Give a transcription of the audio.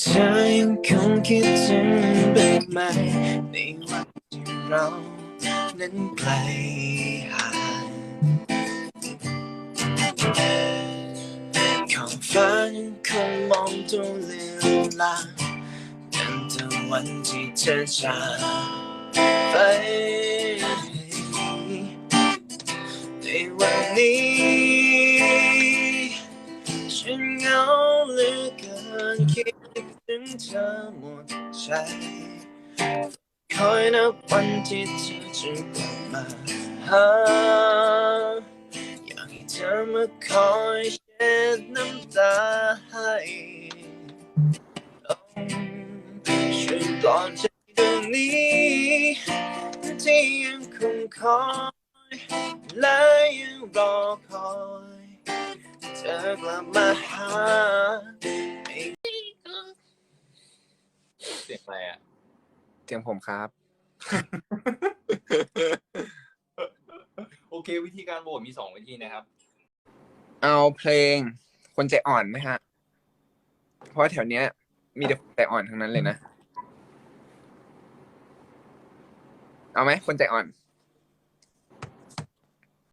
เธอยังคงคิดถึงบ้ไหมในวันที่เรานั้นไกลห่างของฟ้ายังคงมองดูเลือนลางตั้งแต่วันที่เธอจากไปในวันนี้ฉันเหงาเหลือเกินคิด เธอหมดใจคอยนับวันที่เธอจะกลับมาหาอยากให้เธอมาคอยเช็ดน้ำตาให้ช่วยปลอบใจดวงนี้ที่ยังคงคอยและยังรอคอยเธอกลับมาหา เสียง อะไรอะเสียงผมครับ โอเค วิธีการโหวตมีสองวิธีนะครับ เอาเพลง คนใจอ่อนไหมฮะ เพราะว่าแถวเนี้ย มีแต่คนใจอ่อนทั้งนั้นเลยนะ เอาไหมคนใจอ่อน